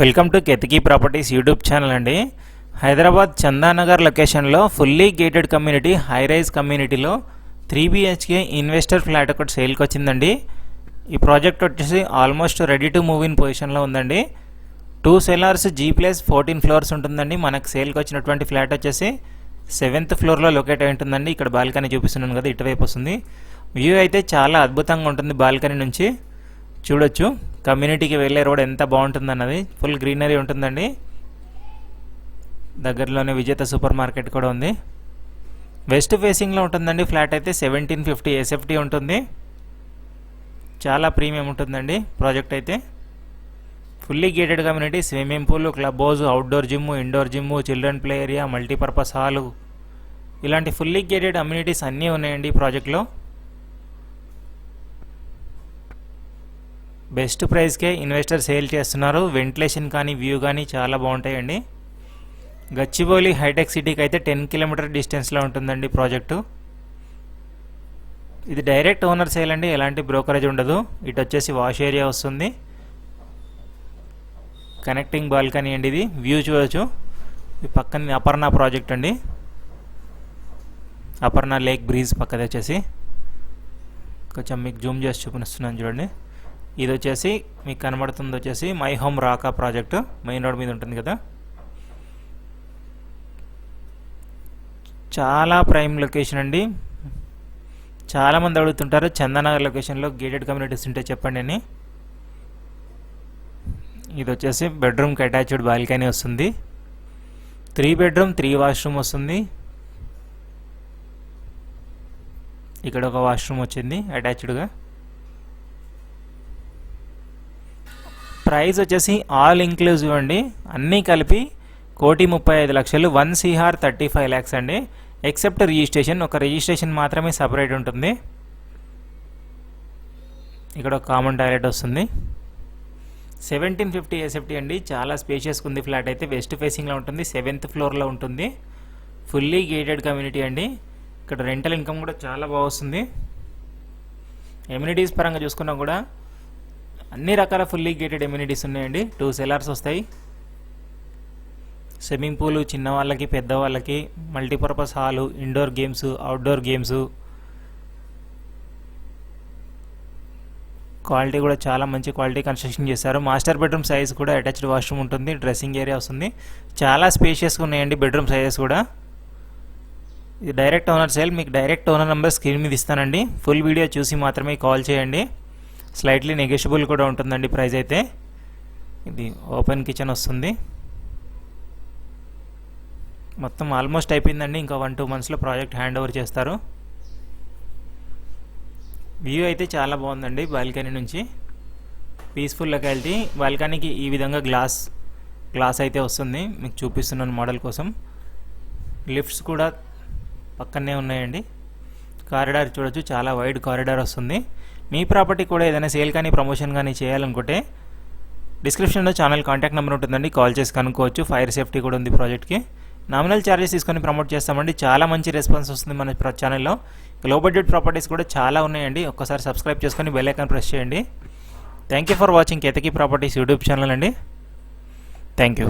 Welcome to Ketaki properties YouTube channel అండి. హైదరాబాద్ చందానగర్ లొకేషన్లో fully gated community high rise కమ్యూనిటీలో three BHK investor flat ఒకటి సేల్కి వచ్చిందండి. ఈ ప్రాజెక్ట్ వచ్చేసి almost ready to move in పొజిషన్లో ఉందండి. Two cellars G plus fourteen floors ఉంటుందండి. మనకు సేల్కి వచ్చినటువంటి ఫ్లాట్ వచ్చేసి సెవెంత్ ఫ్లోర్లో లొకేట్ అయి ఉంటుందండి. ఇక్కడ బాల్కనీ చూపిస్తున్నాను కదా ఇటువైపు వస్తుంది. వ్యూ అయితే చాలా అద్భుతంగా ఉంటుంది బాల్కనీ నుంచి. చూడొచ్చు. కమ్యూనిటీకి వెళ్ళే రోడ్ ఎంత బాగుంటుందన్నది ఫుల్ గ్రీనరీ ఉంటుందండి. దగ్గరలోనే విజేత సూపర్ మార్కెట్ కూడా ఉంది. వెస్ట్ ఫేసింగ్లో ఉంటుందండి ఫ్లాట్ అయితే సెవెంటీన్ ఫిఫ్టీ ఎస్ఎఫ్టీ ఉంటుంది. చాలా ప్రీమియం ఉంటుందండి ప్రాజెక్ట్ అయితే. Fully gated community swimming pool club house outdoor gym indoor gym children play area multipurpose hall. ఇలాంటి ఫుల్లీ గేటెడ్ అమ్యూనిటీస్ అన్నీ ఉన్నాయండి ఈ ప్రాజెక్ట్లో. బెస్ట్ ప్రైస్కే ఇన్వెస్టర్ సేల్ చేస్తున్నారు. వెంటిలేషన్ కానీ వ్యూ కానీ చాలా బాగుంటాయండి. గచ్చిబౌలి హైటెక్ సిటీకి అయితే టెన్ కిలోమీటర్ డిస్టెన్స్లో ఉంటుందండి ప్రాజెక్టు. ఇది డైరెక్ట్ ఓనర్ సేల్ అండి ఎలాంటి బ్రోకరేజ్ ఉండదు. ఇటు వచ్చేసి వాష్ ఏరియా వస్తుంది. కనెక్టింగ్ బాల్కనీ అండి ఇది వ్యూ చూడొచ్చు. ఈ పక్కన అపర్ణ ప్రాజెక్ట్ అండి. అపర్ణ లేక్ బ్రీజ్ పక్కది వచ్చేసి. కొంచెం మీకు జూమ్ చేసి చూపిస్తున్నాను చూడండి. ఇది వచ్చేసి మీకు కనబడుతుంది వచ్చేసి my home Raka project. Main road మీద ఉంటుంది కదా. చాలా ప్రైమ్ లొకేషన్ అండి. చాలామంది అడుగుతుంటారు చందనగర్ లొకేషన్లో గేటెడ్ కమ్యూనిటీస్ ఉంటే చెప్పండి అని. ఇది వచ్చేసి బెడ్రూమ్కి అటాచ్డ్ బాల్కనీ వస్తుంది. త్రీ బెడ్రూమ్ త్రీ వాష్రూమ్ వస్తుంది. ఇక్కడ ఒక వాష్రూమ్ వచ్చింది అటాచ్డ్గా. ప్రైస్ వచ్చేసి ఆల్ ఇంక్లూజివ్ అండి. అన్నీ కలిపి కోటి ముప్పై ఐదు లక్షలు one CR thirty five lakhs అండి. ఎక్సెప్ట్ రిజిస్ట్రేషన్ ఒక రిజిస్ట్రేషన్ మాత్రమే సపరేట్ ఉంటుంది. ఇక్కడ ఒక కామన్ టాయిలెట్ వస్తుంది. సెవెంటీన్ ఫిఫ్టీ ఎస్ఎఫ్టీ అండి. చాలా స్పేషియస్గా ఉంది ఫ్లాట్ అయితే. వెస్ట్ ఫేసింగ్లో ఉంటుంది. సెవెంత్ ఫ్లోర్లో ఉంటుంది. ఫుల్లీ గేటెడ్ కమ్యూనిటీ అండి. ఇక్కడ రెంటల్ ఇన్కమ్ కూడా చాలా బాగా వస్తుంది. ఎమ్యూనిటీస్ పరంగా చూసుకున్నా కూడా అన్ని రకాల ఫుల్లీ గేటెడ్ ఎమ్యూనిటీస్ ఉన్నాయండి. టూ సెలార్స్ వస్తాయి. స్విమ్మింగ్ పూల్ చిన్నవాళ్ళకి పెద్దవాళ్ళకి multipurpose hall indoor games outdoor games quality కూడా చాలా మంచి క్వాలిటీ కన్స్ట్రక్షన్ చేశారు. మాస్టర్ బెడ్రూమ్ సైజ్ కూడా అటాచ్డ్ వాష్రూమ్ ఉంటుంది. డ్రెస్సింగ్ ఏరియా వస్తుంది. చాలా స్పేషియస్గా ఉన్నాయండి బెడ్రూమ్ సైజెస్ కూడా. ఇది డైరెక్ట్ ఓనర్ సేల్ మీకు డైరెక్ట్ ఓనర్ నెంబర్ స్క్రీన్ మీద ఇస్తానండి. ఫుల్ వీడియో చూసి మాత్రమే కాల్ చేయండి. స్లైట్లీ నెగెషియబుల్ కూడా ఉంటుందండి ప్రైస్ అయితే. ఇది ఓపెన్ కిచెన్ వస్తుంది. మొత్తం ఆల్మోస్ట్ అయిపోయిందండి. ఇంకా వన్ టూ మంత్స్లో ప్రాజెక్ట్ హ్యాండ్ ఓవర్ చేస్తారు. వ్యూ అయితే చాలా బాగుందండి బాల్కనీ నుంచి. పీస్ఫుల్ లొకాలిటీ బాల్కనీకి ఈ విధంగా గ్లాస్ గ్లాస్ అయితే వస్తుంది. మీకు చూపిస్తున్నాను మోడల్ కోసం. లిఫ్ట్స్ కూడా పక్కనే ఉన్నాయండి. కారిడార్ చూడొచ్చు. చాలా వైడ్ కారిడార్ వస్తుంది. మీ ప్రాపర్టీ కూడా ఏదైనా సేల్ కానీ ప్రమోషన్ కానీ చేయాలనుకుంటే డిస్క్రిప్షన్లో ఛానల్ కాంటాక్ట్ నెంబర్ ఉంటుందండి. కాల్ చేసి కనుక్కోవచ్చు. ఫైర్ సేఫ్టీ కూడా ఉంది ప్రాజెక్ట్కి. నామినల్ ఛార్జెస్ తీసుకొని ప్రమోట్ చేస్తామండి. చాలా మంచి రెస్పాన్స్ వస్తుంది మన ఛానల్లో లో బడ్జెట్ ప్రాపర్టీస్ కూడా చాలా ఉన్నాయండి. ఒక్కసారి సబ్స్క్రైబ్ చేసుకొని బెల్ ఐకాన్ ప్రెస్ చేయండి. Thank you for watching Ketaki properties YouTube channel అండి. Thank you